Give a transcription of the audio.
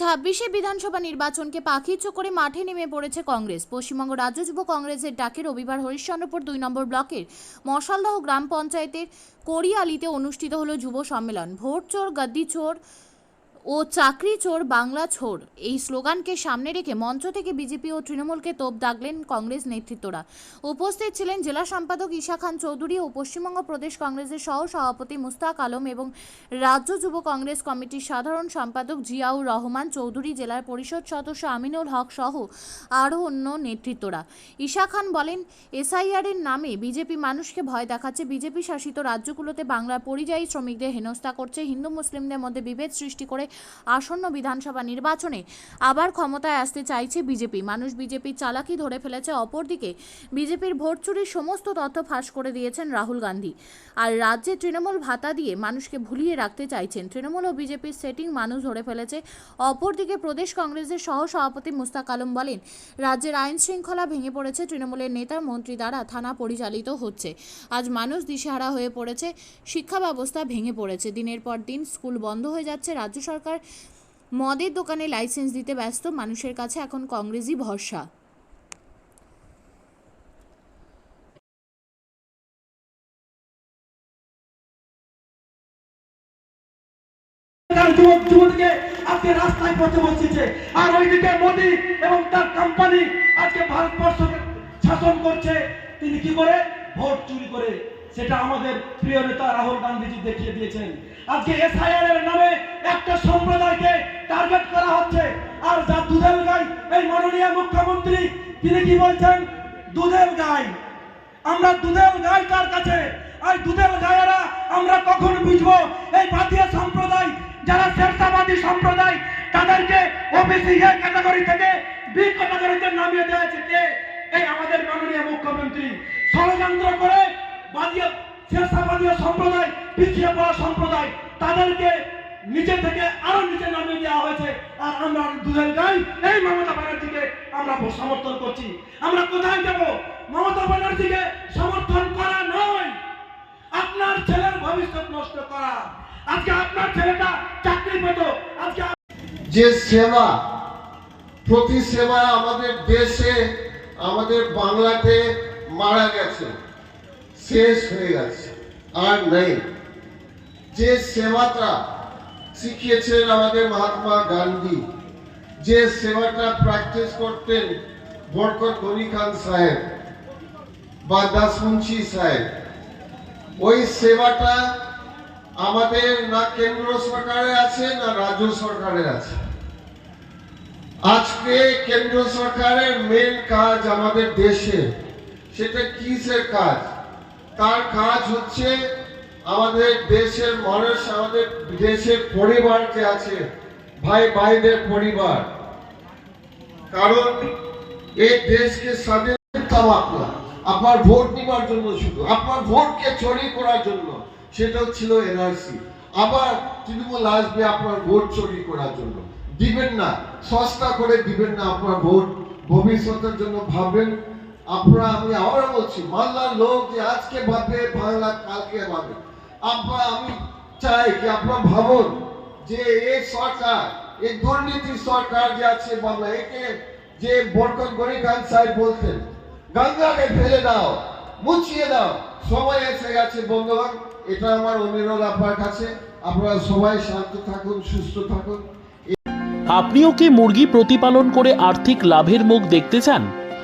ছাব্বিশে বিধানসভা নির্বাচনকে পাখির চোখরে মাঠে নেমে পড়েছে কংগ্রেস। পশ্চিমবঙ্গ রাজ্য যুব কংগ্রেসের ডাকে রবিবার হরিশ্চন্দ্রপুর দুই নম্বর ব্লকের মশালদহ গ্রাম পঞ্চায়েতের কোরিয়ালিতে অনুষ্ঠিত হলো যুব সম্মেলন। ভোট চোর, গদ্দি চোর ও চাকরি চোর, বাংলা ছোড় এই স্লোগানকে সামনে রেখে মঞ্চ থেকে বিজেপি ও তৃণমূলকে তোপ দাগলেন কংগ্রেস নেতৃত্বরা। উপস্থিত ছিলেন জেলা সম্পাদক ঈশা খান চৌধুরী ও পশ্চিমবঙ্গ প্রদেশ কংগ্রেসের সহ সভাপতি মুস্তাক আলম এবং রাজ্য যুব কংগ্রেস কমিটির সাধারণ সম্পাদক জিয়াউর রহমান চৌধুরী, জেলার পরিষদ সদস্য আমিনুল হক সহ আরও অন্য নেতৃত্বরা। ঈশা খান বলেন, এসআইআরের নামে বিজেপি মানুষকে ভয় দেখাচ্ছে। বিজেপি শাসিত রাজ্যগুলোতে বাংলার পরিযায়ী শ্রমিকদের হেনস্থা করছে। হিন্দু, মুসলিমদের মধ্যে বিভেদ সৃষ্টি করে আসন্ন বিধানসভা নির্বাচনে আবার ক্ষমতায় আসতে চাইছে বিজেপি। মানুষ বিজেপির চালাকি ধরে ফেলেছে অপরদিকে। বিজেপির ভোট চুরির সমস্ত তথ্য ফাঁস করে দিয়েছেন রাহুল গান্ধী। আর রাজ্যে তৃণমূল ভাতা দিয়ে মানুষকে ভুলিয়ে রাখতে চাইছেন তৃণমূল ও বিজেপির সেটিং মানুষ ধরে ফেলেছে। অপরদিকে প্রদেশ কংগ্রেসের সহ সভাপতি মুস্তাক আলম বলেন, রাজ্যের আইন শৃঙ্খলা ভেঙে পড়েছে, তৃণমূলের নেতা, মন্ত্রী দ্বারা থানা পরিচালিত হচ্ছে। আজ মানুষ দিশেহারা হয়ে পড়েছে, শিক্ষা ব্যবস্থা ভেঙে পড়েছে। দিনের পর দিন স্কুল বন্ধ হয়ে যাচ্ছে, রাজ্য সরকার মদের দোকানে লাইসেন্স দিতে ব্যস্ত, মানুষের কাছে এখন কংগ্রেসই ভরসা। রাস্তায় এবং তার কোম্পানি আজকে করছে। তিনি কি করে? সেটা আমাদের প্রিয় নেতা রাহুল গান্ধীজি দেখিয়ে দিয়েছেন। আজকে এসআইআর এর নামে সম্প্রদায়কে টার্গেট করা হচ্ছে। আর যা দুধেল গাই, এই মাননীয় মুখ্যমন্ত্রী, তিনি কি বলছেন? দুধেল গাই। আমরা দুধেল গাই তার কাছে? আর দুধেল গায়েরা আমরা কখন বুঝব? এই বাদিয়া সম্প্রদায়, যারা শেরশাবাদী সম্প্রদায়, তাদেরকে ওবিসি এ ক্যাটাগরি থেকে বি ক্যাটাগরিতে নামিয়ে দেওয়া হয়েছে কে? এই আমাদের মাননীয় মুখ্যমন্ত্রী। ষড়যন্ত্র করে বাদিয়া, শেরশাবাদীয় সম্প্রদায়, পিছিয়ে পড়া সম্প্রদায়, তাদেরকে নিচে থেকে আরও নিচে নামিয়ে দেওয়া হয়েছে। আর আমরা দুধের গাই, এই মমতা ব্যানার্জিকে আমরা সমর্থন করছি। আমরা কোথায় যাব? মমতা ব্যানার্জিকে সমর্থন করা নয়। আপনার ছেলের ভবিষ্যৎ নষ্ট করা। আজকে আপনার ছেলেটা চাকরি পেত। আজকে যে সেবা, প্রতি সেবা আমাদের দেশে, আমাদের বাংলাতে মারা গেছে, শেষ হয়ে গেছে, আর নেই। যে সেবাটা শিখিয়েছিলেন আমাদের মহাত্মা গান্ধী যে সেবাটা প্র্যাকটিস করতেন বরকত গনি খান সাহেব বা দাসমুন্সি সাহেব। ওই সেবাটা আমাদের না কেন্দ্র সরকারে আছে, না রাজ্য সরকারে আছে। আজকে কেন্দ্র সরকারের মেন কাজ আমাদের দেশে, সেটা কিসের কাজ? তার কাজ হচ্ছে আমাদের দেশের মানুষ, আমাদের দেশের পরিবার যে আছে? ভাই, ভাইদের পরিবার। কারণ এই দেশকে স্বাধীন আপনার ভোট নিবার জন্য শুধু। আপনার ভোটকে চুরি করার জন্য। সেটাও ছিল এনআরসি। আবার তৃণমূল আসবে আপনার ভোট চুরি করার জন্য। দিবেন না। সস্তা করে দিবেন না আপনার ভোট। ভবিষ্যতের জন্য ভাববেন। আপনারা, আমি আবারও বলছি বাংলার লোক যে আজকে ভাববে, বাংলা কালকে ভাবে আপনারা আমি চাই কি আপনারা ভাবুন যে এই সরকার এই দুর্নীতি সরকার যে আছে বাংলা একে যে বরকত গনি খান সাহেব বলতেন, গঙ্গাকে ফেলে দাও, মুছিয়ে দাও। সময় এসে গেছে বন্ধুগণ, এটা আমার অনুরোধ আপনার কাছে। আপনারা সবাই শান্ত থাকুন, সুস্থ থাকুন। আপনিও কি মুরগি প্রতিপালন করে আর্থিক লাভের মুখ দেখতে চান?